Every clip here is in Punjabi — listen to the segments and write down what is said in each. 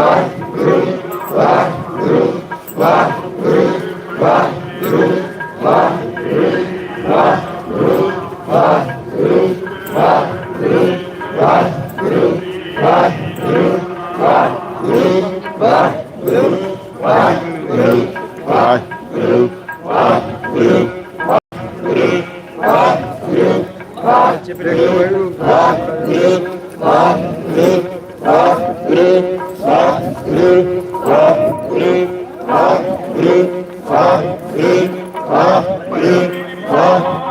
God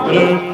ਦੇਖੋ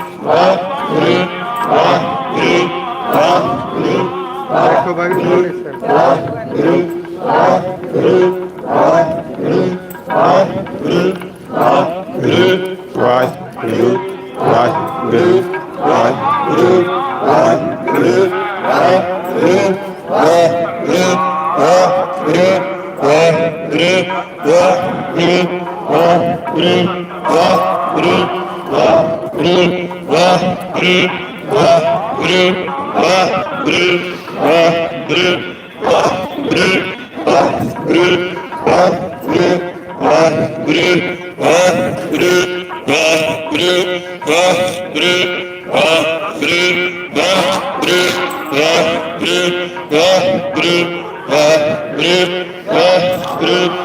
Group.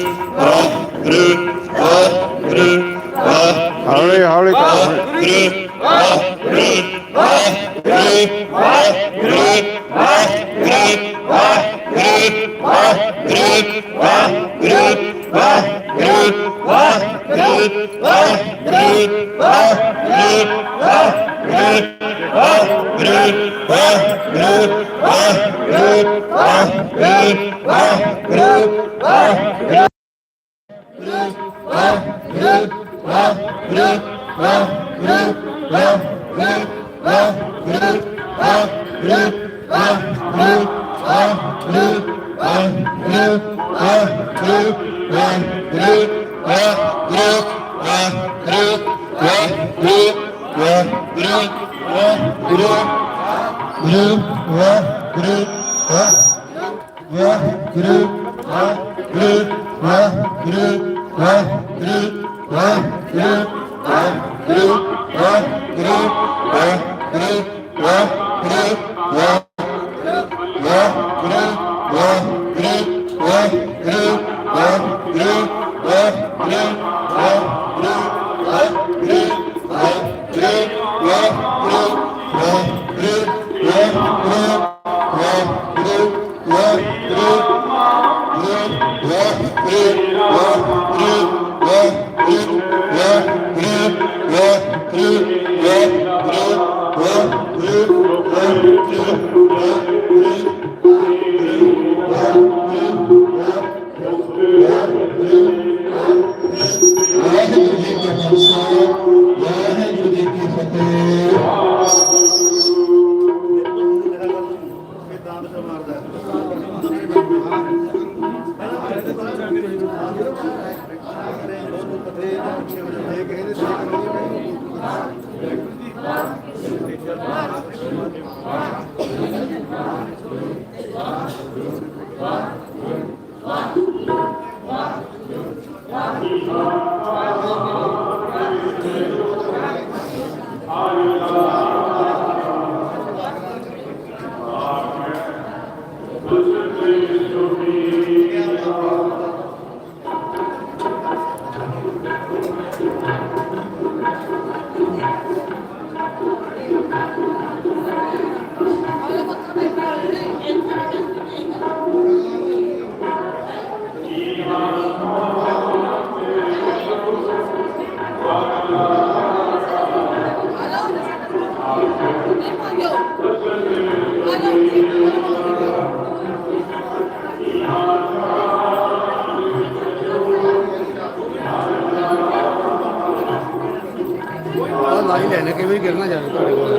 Group, group, group, group, Waheguru Amen. ਕਿਵੇਂ ਗਿਰਨਾ ਜਾਵੇ ਤੁਹਾਡੇ ਕੋਲ।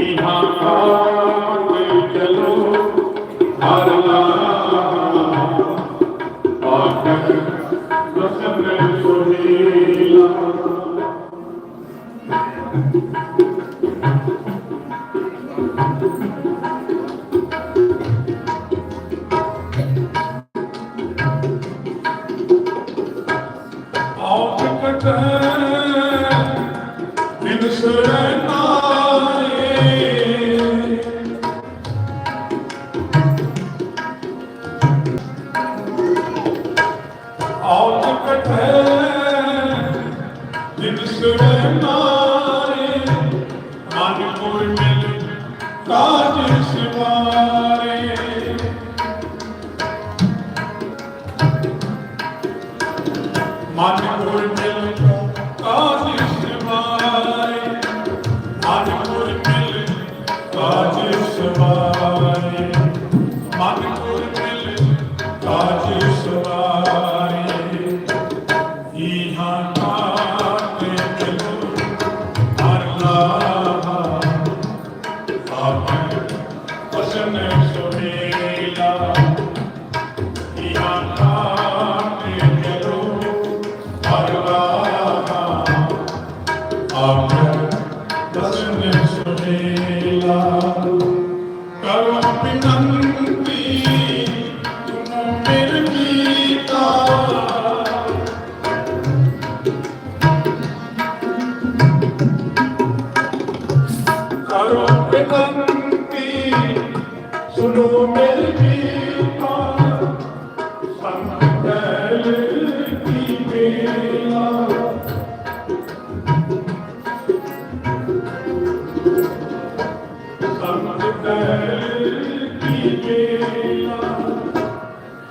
Inhale.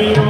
Hallelujah.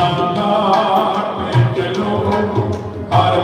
ਇਹਾ ਕਾਤੇ ਚਲੋ ਹਰ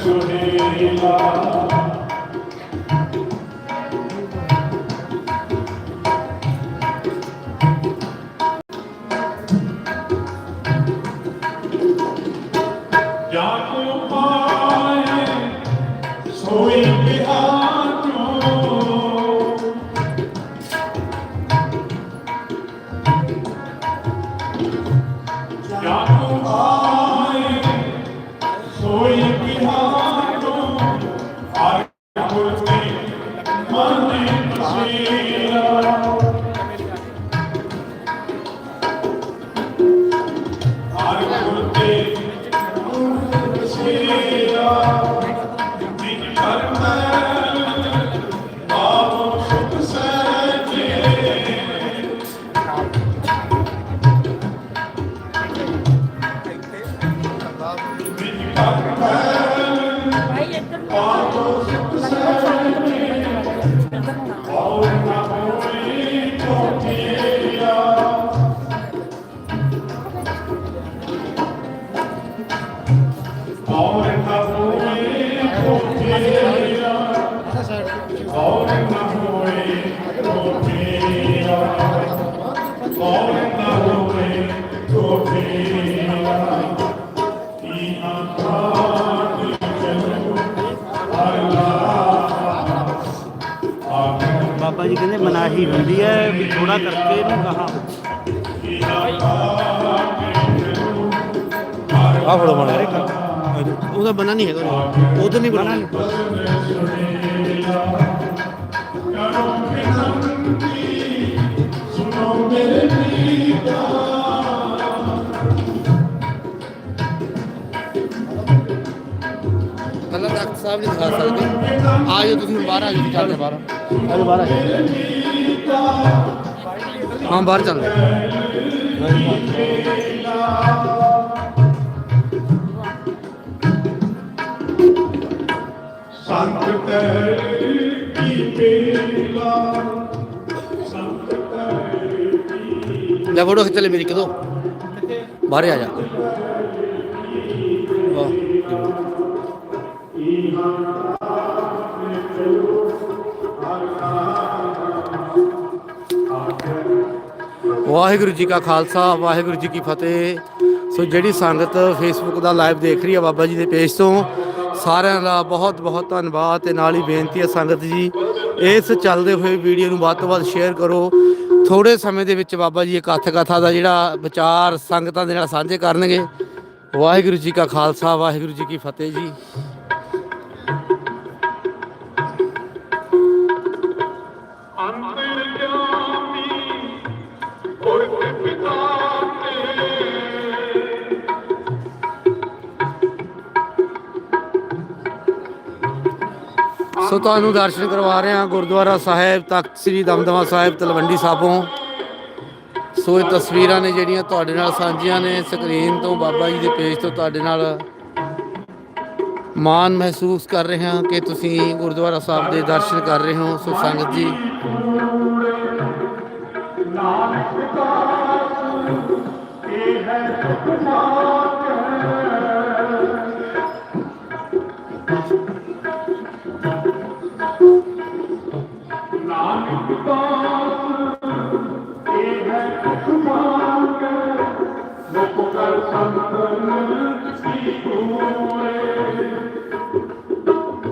সুহেলা ਬਾਬਾ ਜੀ ਕਹਿੰਦੇ ਮਨਾਹੀ ਹੁੰਦੀ ਹੈ ਵੀ ਥੋੜਾ ਕਰਕੇ ਇਹਨੂੰ ਕਹਾ ਆ ਫੜੋ ਮਾੜਾ ਉਹਦਾ ਬਣਾ ਨਹੀਂ ਹੈਗਾ ਉਹ ਤਾਂ ਨਹੀਂ ਬਣਾ ਪਹਿਲਾਂ ਤਖਤ ਸਾਹਿਬ ਨਹੀਂ ਦਿਖਾ ਸਕਦੇ ਆ ਜਾਓ ਤੁਸੀਂ ਬਾਹਰ ਆ ਜਾਓ ਚੱਲਦੇ ਬਾਹਰ ਆ ਜਾਓ ਬਾਹਰ ਆ ਜਾਓ ਹਾਂ ਬਾਹਰ ਚੱਲਦੇ ਸੰਤ ਤੈ ਕੀ ਵਾਹਿਗੁਰੂ ਜੀ ਕਾ ਖਾਲਸਾ, ਵਾਹਿਗੁਰੂ ਜੀ ਕੀ ਫਤਿਹ। ਸੋ ਜਿਹੜੀ ਸੰਗਤ ਫੇਸਬੁੱਕ ਦਾ ਲਾਈਵ ਦੇਖ ਰਹੀ ਹੈ ਬਾਬਾ ਜੀ ਦੇ ਪੇਜ ਤੋਂ, ਸਾਰਿਆਂ ਦਾ ਬਹੁਤ ਬਹੁਤ ਧੰਨਵਾਦ ਤੇ ਨਾਲ ਹੀ ਬੇਨਤੀ ਹੈ ਸੰਗਤ ਜੀ, ਇਸ ਚੱਲਦੇ ਹੋਏ ਵੀਡੀਓ ਨੂੰ ਵੱਧ ਤੋਂ ਵੱਧ ਸ਼ੇਅਰ ਕਰੋ। ਥੋੜੇ ਸਮੇਂ ਦੇ ਵਿੱਚ ਬਾਬਾ ਜੀ ਇਹ ਕਥ ਕਥਾ ਦਾ ਜਿਹੜਾ ਵਿਚਾਰ ਸੰਗਤਾਂ ਦੇ ਨਾਲ ਸਾਂਝੇ ਕਰਨਗੇ। ਵਾਹਿਗੁਰੂ ਜੀ ਕਾ ਖਾਲਸਾ, ਵਾਹਿਗੁਰੂ ਜੀ ਕੀ ਫਤਿਹ ਜੀ। ਸੋ ਤੁਹਾਨੂੰ ਦਰਸ਼ਨ ਕਰਵਾ ਰਹੇ ਹਾਂ ਗੁਰਦੁਆਰਾ ਸਾਹਿਬ, ਤਖਤ ਸ੍ਰੀ ਦਮਦਮਾ ਸਾਹਿਬ, ਤਲਵੰਡੀ ਸਾਬੋਂ। ਸੋ ਇਹ ਤਸਵੀਰਾਂ ਨੇ ਜਿਹੜੀਆਂ ਤੁਹਾਡੇ ਨਾਲ ਸਾਂਝੀਆਂ ਨੇ ਸਕਰੀਨ ਤੋਂ ਬਾਬਾ ਜੀ ਦੇ ਪੇਜ ਤੋਂ ਤੁਹਾਡੇ ਨਾਲ ਮਾਣ ਮਹਿਸੂਸ ਕਰ ਰਹੇ ਹਾਂ ਕਿ ਤੁਸੀਂ ਗੁਰਦੁਆਰਾ ਸਾਹਿਬ ਦੇ ਦਰਸ਼ਨ ਕਰ ਰਹੇ ਹੋ। ਸੋ ਸੰਗਤ ਜੀ। ਇਹ ਹੈ ਸੁਖਮਾਨ ਮੁਖ ਕਰ ਸੰਤਨ ਸੀ ਪੂਰੇ